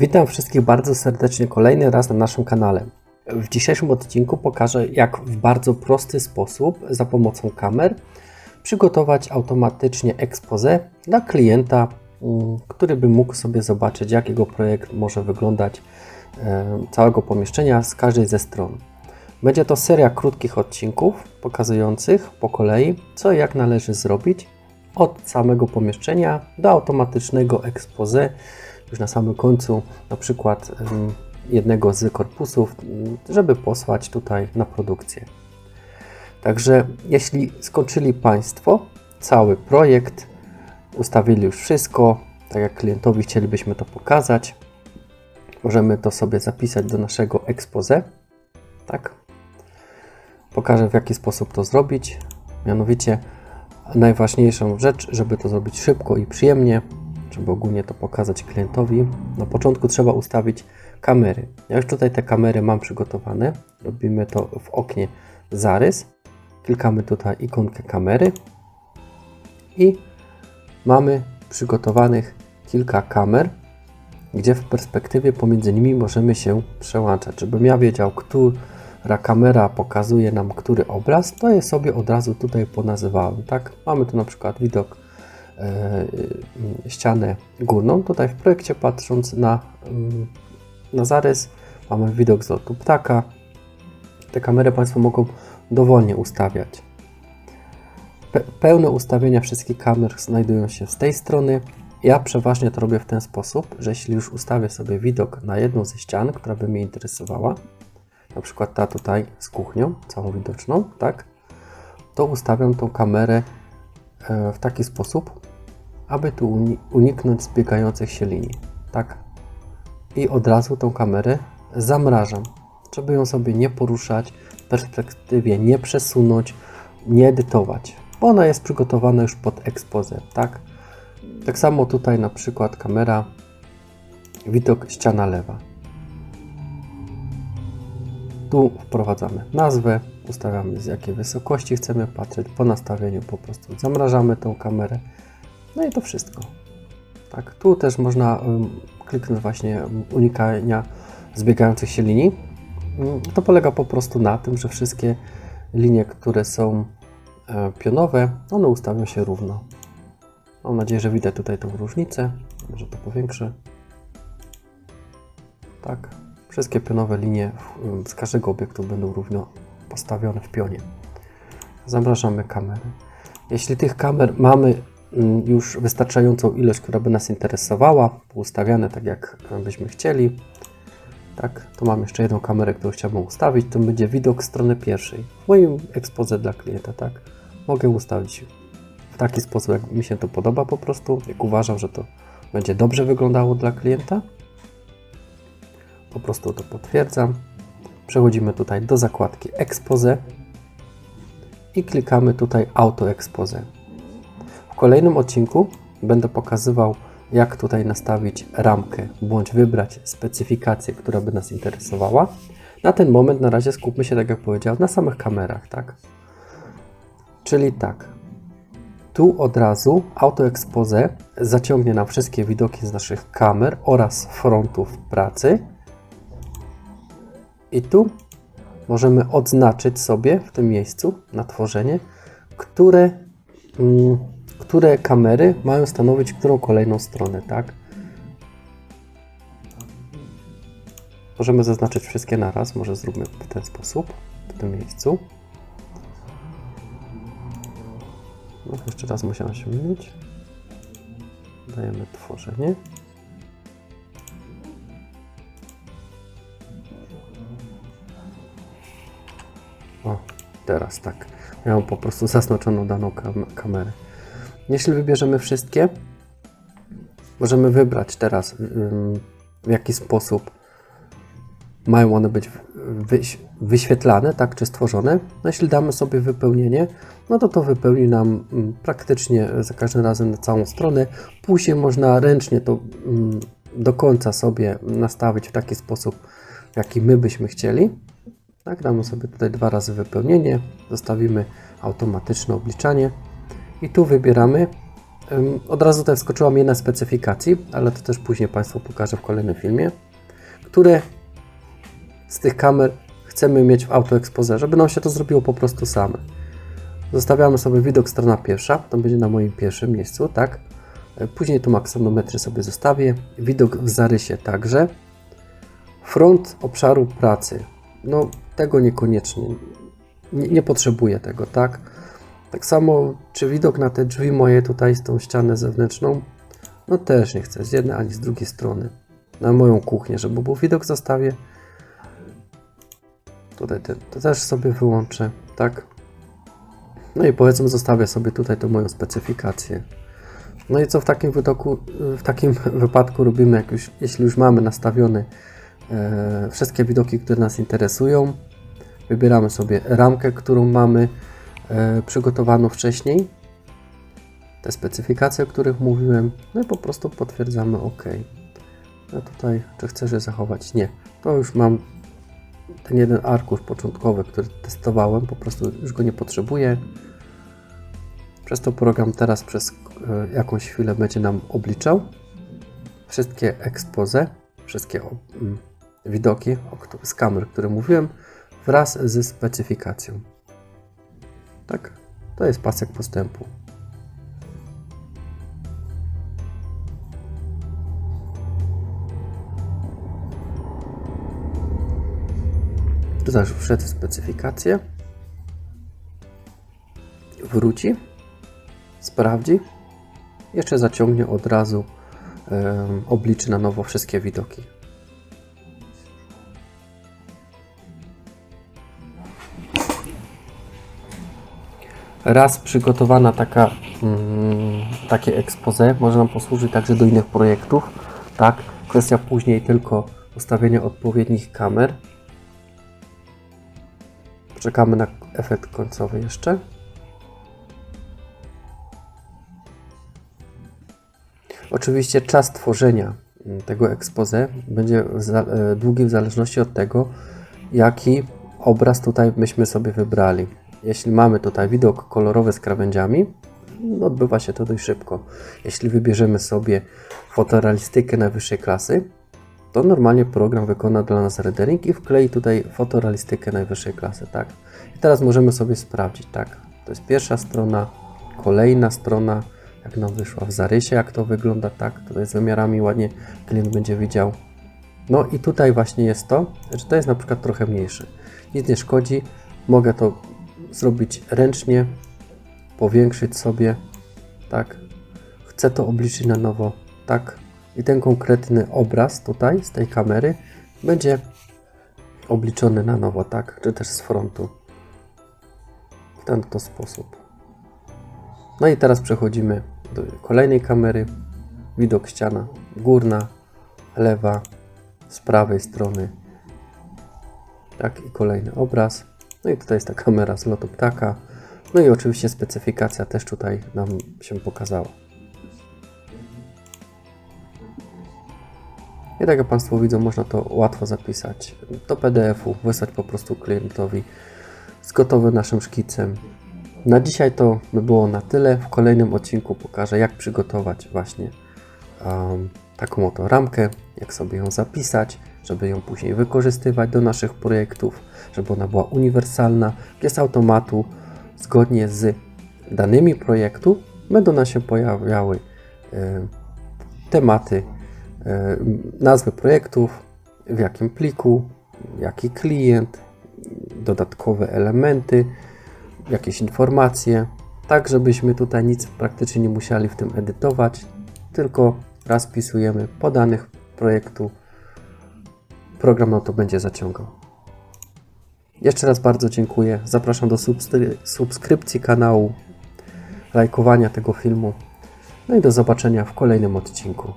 Witam wszystkich bardzo serdecznie kolejny raz na naszym kanale. W dzisiejszym odcinku pokażę, jak w bardzo prosty sposób za pomocą kamer przygotować automatycznie expose dla klienta, mm, który by mógł sobie zobaczyć, jak jego projekt może wyglądać e, całego pomieszczenia z każdej ze stron. Będzie to seria krótkich odcinków pokazujących po kolei, co i jak należy zrobić od samego pomieszczenia do automatycznego expose już na samym końcu na przykład jednego z korpusów, żeby posłać tutaj na produkcję. Także jeśli skończyli Państwo cały projekt, ustawili już wszystko, tak jak klientowi chcielibyśmy to pokazać, możemy to sobie zapisać do naszego expose. Tak? Pokażę w jaki sposób to zrobić. Mianowicie najważniejszą rzecz, żeby to zrobić szybko i przyjemnie, żeby ogólnie to pokazać klientowi, na początku trzeba ustawić kamery. Ja już tutaj te kamery mam przygotowane. Robimy to w oknie zarys. Klikamy tutaj ikonkę kamery i mamy przygotowanych kilka kamer, gdzie w perspektywie pomiędzy nimi możemy się przełączać. Żebym ja wiedział, która kamera pokazuje nam który obraz, to je sobie od razu tutaj ponazywałem. Tak? Mamy tu na przykład widok ścianę górną. Tutaj w projekcie patrząc na, mm, na zarys mamy widok z lotu ptaka. Te kamery Państwo mogą dowolnie ustawiać. Pe pełne ustawienia wszystkich kamer znajdują się z tej strony. Ja przeważnie to robię w ten sposób, że jeśli już ustawię sobie widok na jedną ze ścian, która by mnie interesowała, na przykład ta tutaj z kuchnią, całą widoczną, tak, to ustawiam tą kamerę e, w taki sposób, aby tu uni- uniknąć zbiegających się linii. Tak. I od razu tą kamerę zamrażam, żeby ją sobie nie poruszać, perspektywie nie przesunąć, nie edytować, bo ona jest przygotowana już pod expose, tak? Tak samo tutaj na przykład kamera widok ściana lewa. Tu wprowadzamy nazwę, ustawiamy z jakiej wysokości chcemy patrzeć. Po nastawieniu po prostu zamrażamy tą kamerę. No i to wszystko. Tak, tu też można kliknąć właśnie unikania zbiegających się linii. Ym, To polega po prostu na tym, że wszystkie linie, które są e, pionowe, one ustawią się równo. Mam nadzieję, że widać tutaj tą różnicę. Może to powiększę. Tak. Wszystkie pionowe linie z każdego obiektu będą równo postawione w pionie. Zamrażamy kamerę. Jeśli tych kamer mamy mm, już wystarczającą ilość, która by nas interesowała, ustawiane tak jak byśmy chcieli, tak, to mam jeszcze jedną kamerę, którą chciałbym ustawić, to będzie widok strony pierwszej. W moim expose dla klienta, tak. Mogę ustawić w taki sposób, jak mi się to podoba po prostu, jak uważam, że to będzie dobrze wyglądało dla klienta. Po prostu to potwierdzam. Przechodzimy tutaj do zakładki Expose i klikamy tutaj Auto Expose. Kolejnym odcinku będę pokazywał, jak tutaj nastawić ramkę, bądź wybrać specyfikację, która by nas interesowała. Na ten moment na razie skupmy się, tak jak powiedziałem, na samych kamerach, tak? Czyli tak, tu od razu Auto Expose zaciągnie nam wszystkie widoki z naszych kamer oraz frontów pracy. I tu możemy odznaczyć sobie w tym miejscu na tworzenie, które, mm, które kamery mają stanowić którą kolejną stronę, tak? Możemy zaznaczyć wszystkie naraz, może zróbmy w ten sposób, w tym miejscu. No, jeszcze raz musiałem się mylić. Dajemy tworzenie. O, teraz tak. Miałem po prostu zaznaczoną daną kam kamerę. Jeśli wybierzemy wszystkie, możemy wybrać teraz, ym, w jaki sposób mają one być wyś wyświetlane, tak, czy stworzone. No, jeśli damy sobie wypełnienie, no to to wypełni nam mm, praktycznie za każdym razem na całą stronę. Później można ręcznie to mm, do końca sobie nastawić w taki sposób, jaki my byśmy chcieli. Tak, damy sobie tutaj dwa razy wypełnienie, zostawimy automatyczne obliczanie i tu wybieramy Od razu tutaj wskoczyła mi jedna specyfikacji, ale to też później Państwu pokażę w kolejnym filmie, które z tych kamer chcemy mieć w autoexpoze, żeby nam się to zrobiło po prostu same. Zostawiamy sobie widok strona pierwsza, to będzie na moim pierwszym miejscu, tak? E, Później tu maksanometry sobie zostawię, widok w zarysie także. Front obszaru pracy, no tego niekoniecznie, nie, nie potrzebuję tego, tak? Tak samo, czy widok na te drzwi moje tutaj, z tą ścianę zewnętrzną, no też nie chcę, z jednej ani z drugiej strony. Na moją kuchnię, żeby był widok zostawię. Tutaj ten, to też sobie wyłączę, tak? No i powiedzmy zostawię sobie tutaj tą moją specyfikację. No i co w takim, wytoku, w takim wypadku robimy, jak już, jeśli już mamy nastawione e, wszystkie widoki, które nas interesują. Wybieramy sobie ramkę, którą mamy e, przygotowaną wcześniej. Te specyfikacje, o których mówiłem. No i po prostu potwierdzamy OK. A tutaj, czy chcesz je zachować? Nie. To już mam ten jeden arkusz początkowy, który testowałem, po prostu już go nie potrzebuję. Przez to program teraz przez e, jakąś chwilę będzie nam obliczał wszystkie expose, wszystkie mm, widoki z kamer, które mówiłem, wraz ze specyfikacją. Tak, to jest pasek postępu. Już wszedł w specyfikację. Wróci, sprawdzi, jeszcze zaciągnie od razu, obliczy na nowo wszystkie widoki. Raz przygotowana taka, mm, takie expose może nam posłużyć także do innych projektów. Tak, kwestia później tylko ustawienia odpowiednich kamer. Poczekamy na efekt końcowy jeszcze. Oczywiście czas tworzenia mm, tego expose będzie e, długi w zależności od tego, jaki obraz tutaj myśmy sobie wybrali. Jeśli mamy tutaj widok kolorowy z krawędziami, no odbywa się to dość szybko. Jeśli wybierzemy sobie fotorealistykę najwyższej klasy, to normalnie program wykona dla nas rendering i wklei tutaj fotorealistykę najwyższej klasy, tak? I teraz możemy sobie sprawdzić, tak? To jest pierwsza strona, kolejna strona, jak nam wyszła w zarysie, jak to wygląda, tak? Tutaj z wymiarami ładnie klient będzie widział. No i tutaj właśnie jest to, że to jest na przykład trochę mniejsze. Nic nie szkodzi, mogę to zrobić ręcznie, powiększyć sobie, tak? Chcę to obliczyć na nowo, tak? I ten konkretny obraz tutaj z tej kamery będzie obliczony na nowo, tak? Czy też z frontu. W ten to sposób. No i teraz przechodzimy do kolejnej kamery. Widok ściana górna, lewa, z prawej strony. Tak, i kolejny obraz. No i tutaj jest ta kamera z lotu ptaka. No i oczywiście specyfikacja też tutaj nam się pokazała. I tak jak Państwo widzą, można to łatwo zapisać do PDF-u, wysłać po prostu klientowi z gotowym naszym szkicem. Na dzisiaj to by było na tyle. W kolejnym odcinku pokażę, jak przygotować właśnie um, taką oto ramkę, jak sobie ją zapisać, żeby ją później wykorzystywać do naszych projektów, żeby ona była uniwersalna, gdzie automatu, zgodnie z danymi projektu, będą nam się pojawiały e, tematy, e, nazwy projektów, w jakim pliku, jaki klient, dodatkowe elementy, jakieś informacje, tak żebyśmy tutaj nic praktycznie nie musieli w tym edytować, tylko raz wpisujemy podanych projektu, program nam to będzie zaciągał. Jeszcze raz bardzo dziękuję. Zapraszam do subskrypcji kanału, lajkowania tego filmu. No i do zobaczenia w kolejnym odcinku.